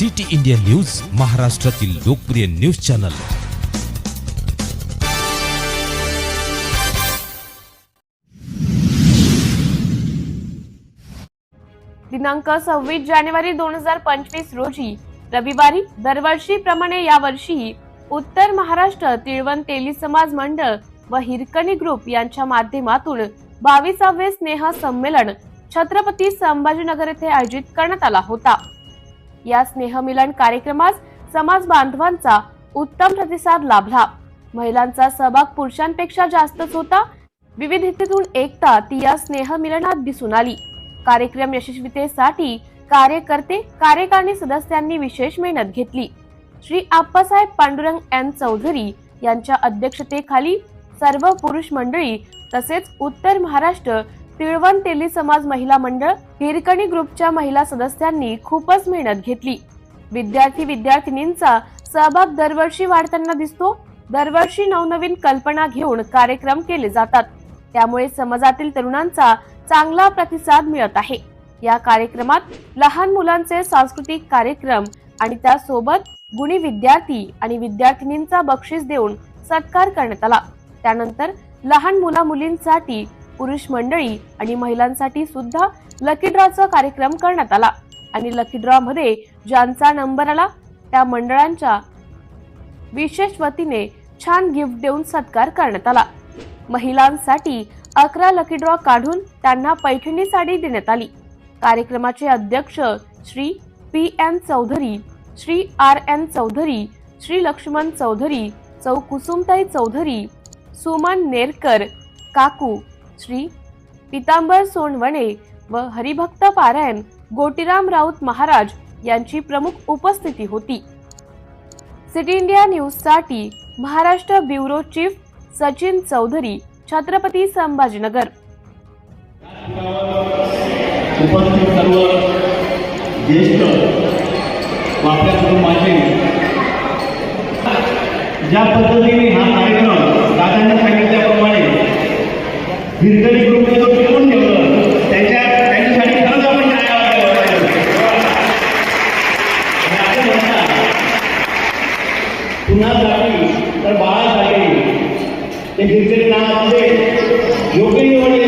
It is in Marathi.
सिटी इंडिया न्यूज महाराष्ट्रातील लोकप्रिय न्यूज चॅनल. दिनांक सव्वीस जानेवारी दोन हजार पंचवीस रोजी रविवारी दरवर्षीप्रमाणे यावर्षीही उत्तर महाराष्ट्र तिळवण तेली समाज मंडळ व हिरकणी ग्रुप यांच्या माध्यमातून बावीसावे स्नेह संमेलन छत्रपती संभाजीनगर येथे आयोजित करण्यात आला होता. या स्नेहमिलन कार्यक्रमास समाज बांधवांचा उत्तम प्रतिसाद लाभला. महिलांचा सहभाग पुरुषांपेक्षा जास्तच होता. विविधतेतून एकता ती या स्नेहमिलनात दिसून आली. कार्यक्रम यशस्वीतेसाठी कार्यकर्ते कार्यकारिणी सदस्यांनी विशेष मेहनत घेतली. श्री आप्पासाहेब पांडुरंग एन. चौधरी यांच्या अध्यक्षतेखाली सर्व पुरुष मंडळी तसेच उत्तर महाराष्ट्र तिळवण तेली समाज महिला मंडळ हिरकणी ग्रुपच्या महिला सदस्यांनी खूपच मेहनत घेतली. विद्यार्थी विद्यार्थिनींचा सहभाग दरवर्षी वाढताना दिसतो दरवर्षी नवनवीन कल्पना घेऊन कार्यक्रम केले जातात. त्यामुळे समाजातील तरुणांचा चांगला प्रतिसाद मिळत आहे. या कार्यक्रमात लहान मुलांचे सांस्कृतिक कार्यक्रम आणि त्यासोबत गुणी विद्यार्थी आणि विद्यार्थिनींचा बक्षीस देऊन सत्कार करण्यात आला. त्यानंतर लहान मुला मुलींसाठी पुरुष मंडळी आणि महिलांसाठी सुद्धा लकी ड्रॉचा कार्यक्रम करण्यात आला. आणि लकी ड्रॉ मध्ये ज्यांचा नंबर आला त्या मंडळांच्या विशेष वतीने छान गिफ्ट देऊन सत्कार करण्यात आला. महिलांसाठी अकरा लकी ड्रॉ काढून त्यांना पैठणी साडी देण्यात आली. कार्यक्रमाचे अध्यक्ष Shri P N Chaudhari Shri R N Chaudhari Shri Laxman Chaudhari चौ कुसुमताई चौधरी सुमन नेरकर काकू श्री पितांबर सोनवणे व हरिभक्त पारायण गोटीराम राऊत महाराज यांची प्रमुख उपस्थिती होती. सिटी इंडिया न्यूजसाठी महाराष्ट्र ब्युरो चीफ सचिन चौधरी छत्रपती संभाजीनगर. उपस्थित सर्व ज्येष्ठ कुटुंबाचे. ज्या पद्धतीने हा हिरकणी ग्रुपने जो ठेवलं त्यांच्या त्यांच्यासाठी खरंच आपण असं म्हणतात, पुन्हा तर बाळा जागी ते हिरकणी नावामध्ये योग्य निवडलेलं